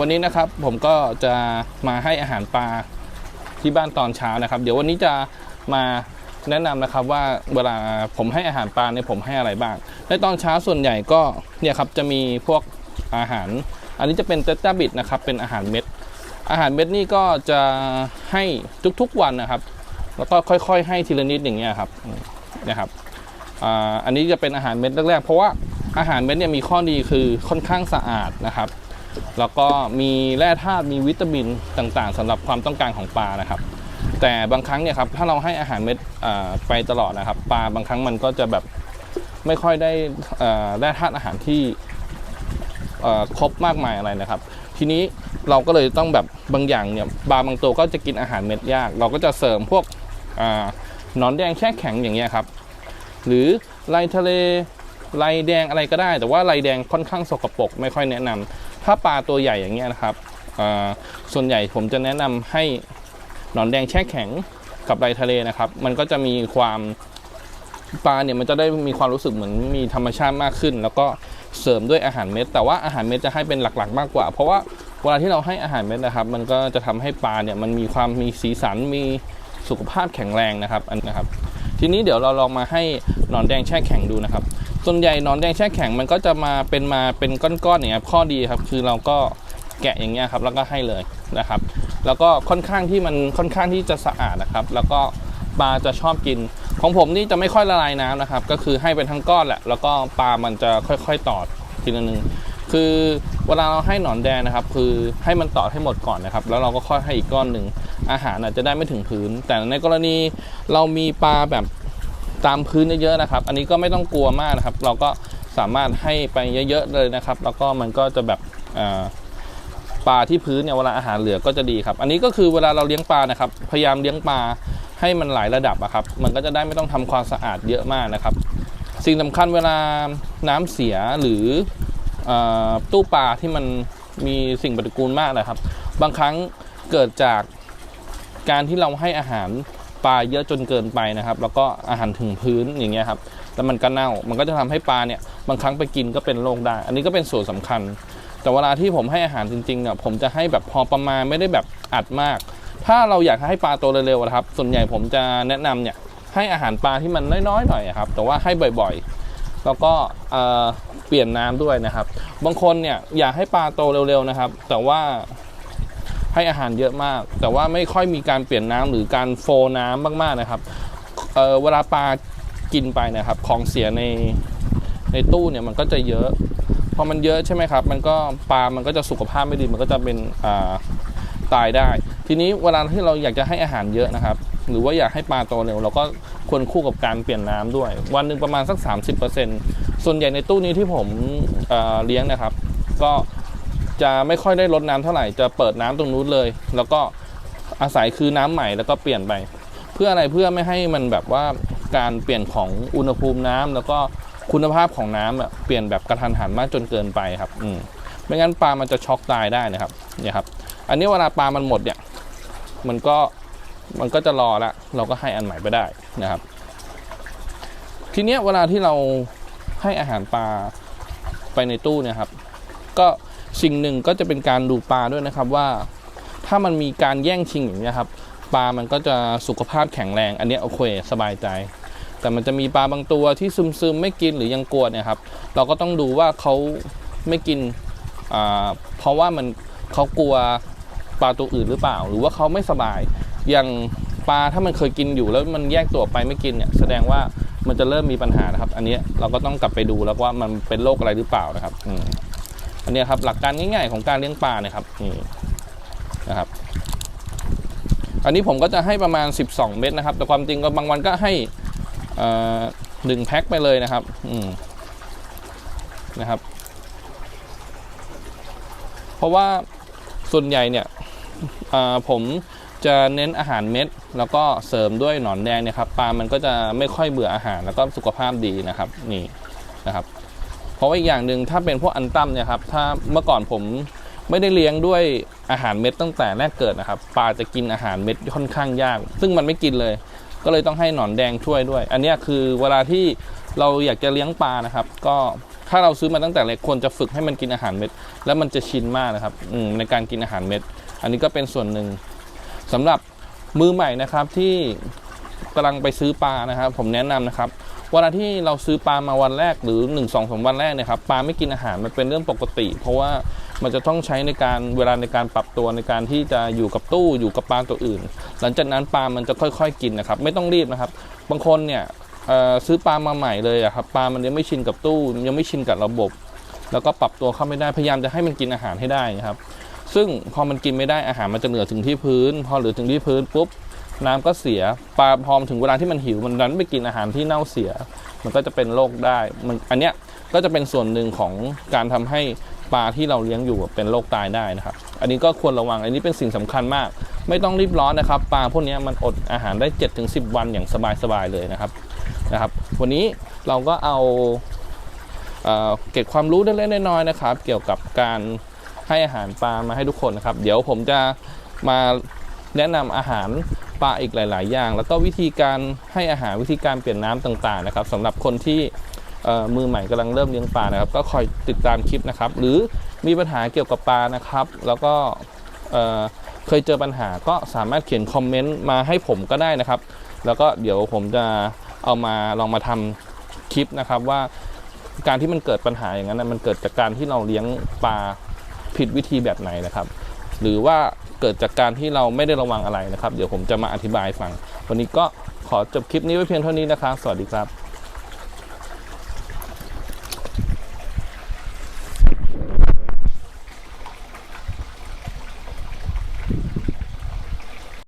วันนี้นะครับผมก็จะมาให้อาหารปลาที่บ้านตอนเช้านะครับ เดี๋ยววันนี้จะมาแนะนำนะครับว่าเวลาผมให้อาหารปลาเนี่ยผมให้อะไรบ้าง ในตอนเช้าส่วนใหญ่ก็เนี่ยครับจะมีพวกอาหาร อันนี้จะเป็นเตต้าบิดนะครับเป็นอาหารเม็ด อาหารเม็ดนี่ก็จะให้ทุกๆวันนะครับ แล้วก็ค่อยๆ ให้ทีละนิดอย่างเงี้ยครับนะครับอันนี้จะเป็นอาหารเม็ดแรกๆ เพราะว่าอาหารเม็ดเนี่ยมีข้อดีคือค่อนข้างสะอาดนะครับ แล้วก็มีแร่ธาตุมีวิตามินต่างๆสำหรับความต้องการของปลานะครับ แต่บางครั้งเนี่ยครับถ้าเราให้อาหารเม็ดไปตลอดนะครับปลาบางครั้งมันก็จะแบบไม่ค่อยได้แร่ธาตุอาหารที่ครบมากมายอะไรนะครับ ทีนี้เราก็เลยต้องแบบบางอย่างเนี่ยปลาบางตัวก็จะกินอาหารเม็ดยาก เราก็จะเสริมพวกอนอนแดงแช่แข็งอย่างเงี้ยครับ หรือลายทะเลลายแดงอะไรก็ได้ แต่ว่าลายแดงค่อนข้างสกปรกไม่ค่อยแนะนำ ถ้าปลาตัวใหญ่อย่างเงี้ยนะครับส่วนใหญ่ผมจะแนะนำให้หนอนแดงแช่แข็งกับลายทะเลนะครับ มันก็จะมีความปลาเนี่ยมันจะได้มีความรู้สึกเหมือนมีธรรมชาติมากขึ้น แล้วก็เสริมด้วยอาหารเม็ด แต่ว่าอาหารเม็ดจะให้เป็นหลักๆ มากกว่า เพราะว่าเวลาที่เราให้อาหารเม็ดนะครับ มันก็จะทำให้ปลาเนี่ยมันมีความมีสีสันมีสุขภาพแข็งแรงนะครับอันนะครับ ทีนี้เดี๋ยวเราลองมาให้หนอนแดงแช่แข็งดูนะครับ ส่วนใหญ่หนอนแดงแช่แข็งมันก็จะมาเป็นมาเป็นก้อนๆอย่างเงี้ยข้อดีครับ คือเราก็แกะอย่างเงี้ยครับแล้วก็ให้เลยนะครับ แล้วก็ค่อนข้างที่มันค่อนข้างที่จะสะอาดนะครับ แล้วก็ปลาจะชอบกิน ของผมนี่จะไม่ค่อยละลายน้ำนะครับ ก็คือให้เป็นทั้งก้อนแหละ แล้วก็ปลามันจะค่อยๆตอดทีละนึงคือเวลาเราให้หนอนแดงนะครับ คือให้มันตอดให้หมดก่อนนะครับ แล้วเราก็ค่อยให้อีกก้อนหนึ่งอาหารอาจจะได้ไม่ถึงพื้น แต่ในกรณีเรามีปลาแบบ ตามพื้นเยอะๆนะครับ อันนี้ก็ไม่ต้องกลัวมากนะครับ เราก็สามารถให้ไปเยอะๆเลยนะครับ แล้วก็มันก็จะแบบปลาที่พื้นเนี่ยเวลาอาหารเหลือก็จะดีครับ อันนี้ก็คือเวลาเราเลี้ยงปลานะครับ พยายามเลี้ยงปลาให้มันหลายระดับอะครับ มันก็จะได้ไม่ต้องทำความสะอาดเยอะมากนะครับ สิ่งสำคัญเวลาน้ำเสียหรืออตู้ปลาที่มันมีสิ่งปฏิกูลมากนะครับ บางครั้งเกิดจากการที่เราให้อาหาร ปลาเยอะจนเกินไปนะครับ แล้วก็อาหารถึงพื้นอย่างเงี้ยครับแล้วมันก็เน่ามันก็จะทำให้ปลาเนี่ยบางครั้งไปกินก็เป็นโรคได้ อันนี้ก็เป็นส่วนสำคัญ แต่เวลาที่ผมให้อาหารจริงๆเนี่ยผมจะให้แบบพอประมาณไม่ได้แบบอัดมาก ถ้าเราอยากให้ปลาโตเร็วๆนะครับ ส่วนใหญ่ผมจะแนะนำเนี่ยให้อาหารปลาที่มันน้อยๆหน่อยครับ แต่ว่าให้บ่อยๆ แล้วก็เอ่อเปลี่ยนน้ำด้วยนะครับ บางคนเนี่ยอยากให้ปลาโตเร็วๆนะครับ แต่ว่า ให้อาหารเยอะมาก แต่ว่าไม่ค่อยมีการเปลี่ยนน้ำหรือการโฟน้ำมากๆนะครับเอ่อเวลาปลากินไปนะครับของเสียในในตู้เนี่ยมันก็จะเยอะพอมันเยอะใช่ไหมครับ มันก็ปลา มันก็จะสุขภาพไม่ดี มันก็จะเป็นอ่าตายได้ ทีนี้เวลาที่เราอยากจะให้อาหารเยอะนะครับ หรือว่าอยากให้ปลาโตเร็ว เราก็ควรคู่กับการเปลี่ยนน้ำด้วย วันหนึ่งประมาณสัก 30%ส่วนใหญ่ในตู้นี้ที่ผมเอ่อเลี้ยงนะครับ ก็ จะไม่ค่อยได้ลดน้ำเท่าไหร่จะเปิดน้ำตรงนู้นเลย แล้วก็อาศัยคือน้ำใหม่แล้วก็เปลี่ยนไป เพื่ออะไรเพื่อไม่ให้มันแบบว่าการเปลี่ยนของอุณหภูมิน้ำแล้วก็คุณภาพของน้ำเปลี่ยนแบบกระทันหันมากจนเกินไปครับอืมไม่งั้นปลามันจะช็อกตายได้นะครับเนี่ยครับ อันนี้เวลาปลามันหมดเนี่ยมันก็มันก็จะรอละเราก็ให้อันใหม่ไปได้นะครับ ทีเนี้ยเวลาที่เราให้อาหารปลาไปในตู้เนี่ยครับ ก็ สิ่งหนึ่งก็จะเป็นการดูปลาด้วยนะครับว่า ถ้ามันมีการแย่งชิงอย่างนี้ครับปลามันก็จะสุขภาพแข็งแรง อันนี้โอเคสบายใจ แต่มันจะมีปลาบางตัวที่ซึมซึมไม่กินหรือยังกลัวเนี่ยครับ เราก็ต้องดูว่าเขาไม่กินเพราะว่ามันเขากลัวปลาตัวอื่นหรือเปล่า หรือว่าเขาไม่สบาย อย่างปลาถ้ามันเคยกินอยู่แล้วมันแยกตัวไปไม่กินเนี่ยแสดงว่ามันจะเริ่มมีปัญหานะครับ อันนี้เราก็ต้องกลับไปดูแล้วว่ามันเป็นโรคอะไรหรือเปล่านะครับ อันนี้ครับหลักการง่ายๆของการเลี้ยงปลาเนี่ยครับนี่นะครับ อันนี้ผมก็จะให้ประมาณ 12 เม็ดนะครับ แต่ความจริงก็บางวันก็ให้หนึ่งแพ็คไปเลยนะครับอืมนะครับ เพราะว่าส่วนใหญ่เนี่ยผมจะเน้นอาหารเม็ด แล้วก็เสริมด้วยหนอนแดงเนี่ยครับปลามันก็จะไม่ค่อยเบื่ออาหารแล้วก็สุขภาพดีนะครับ นี่นะครับ เพราะว่าอีกอย่างหนึ่งถ้าเป็นพวกอันตั้มเนี่ยครับถ้าเมื่อก่อนผมไม่ได้เลี้ยงด้วยอาหารเม็ดตั้งแต่แรกเกิดนะครับปลาจะกินอาหารเม็ดค่อนข้างยาก ซึ่งมันไม่กินเลย ก็เลยต้องให้หนอนแดงช่วยด้วย อันนี้คือเวลาที่เราอยากจะเลี้ยงปลานะครับ ก็ถ้าเราซื้อมาตั้งแต่เล็กควรจะฝึกให้มันกินอาหารเม็ด แล้วมันจะชินมากนะครับในการกินอาหารเม็ด อันนี้ก็เป็นส่วนหนึ่งสำหรับมือใหม่นะครับที่กำลังไปซื้อปลานะครับ ผมแนะนำนะครับ เวลาที่เราซื้อปลามาวันแรกหรือ1 2สามวันแรกเนี่ยครับปลาไม่กินอาหารมันเป็นเรื่องปกติ เพราะว่ามันจะต้องใช้ในการเวลาในการปรับตัวในการที่จะอยู่กับตู้อยู่กับปลาตัวอื่น หลังจากนั้นปลามันจะค่อยๆกินนะครับ ไม่ต้องรีบนะครับ บางคนเนี่ยซื้อปลามาใหม่เลยอะครับปลามันยังไม่ชินกับตู้ยังไม่ชินกับระบบ แล้วก็ปรับตัวเข้าไม่ได้พยายามจะให้มันกินอาหารให้ได้นะครับ ซึ่งพอมันกินไม่ได้อาหารมันจะเหลือถึงที่พื้น พอเหลือถึงที่พื้นปุ๊บ น้ำก็เสียปลาพอมถึงเวลาที่มันหิวมันดันไปกินอาหารที่เน่าเสีย มันก็จะเป็นโรคได้มันอันเนี้ยก็จะเป็นส่วนหนึ่งของการทำให้ปลาที่เราเลี้ยงอยู่เป็นโรคตายได้นะครับ อันนี้ก็ควรระวัง อันนี้เป็นสิ่งสำคัญมาก ไม่ต้องรีบร้อนนะครับ ปลาพวกนี้มันอดอาหารได้ 7-10 วันอย่างสบายๆเลยนะครับนะครับ วันนี้เราก็เอาเก็บความรู้เล็กๆน้อยๆนะครับ เกี่ยวกับการให้อาหารปลามาให้ทุกคนนะครับ เดี๋ยวผมจะมาแนะนำอาหาร ปลาอีกหลาย ๆ อย่าง แล้วก็วิธีการให้อาหารวิธีการเปลี่ยนน้ำต่าง ๆ นะครับสำหรับคนที่มือใหม่กำลังเริ่มเลี้ยงปลานะครับ ก็คอยติดตามคลิปนะครับ หรือมีปัญหาเกี่ยวกับปลานะครับ แล้วก็เเคยเจอปัญหาก็สามารถเขียนคอมเมนต์มาให้ผมก็ได้นะครับ แล้วก็เดี๋ยวผมจะเอามาลองมาทำคลิปนะครับว่าการที่มันเกิดปัญหาอย่างนั้นมันเกิดจากการที่เราเลี้ยงปลาผิดวิธีแบบไหนนะครับ หรือว่าเกิดจากการที่เราไม่ได้ระวังอะไรนะครับ เดี๋ยวผมจะมาอธิบายฟัง วันนี้ก็ขอจบคลิปนี้ไว้เพียงเท่านี้นะครับ สวัสดีครับ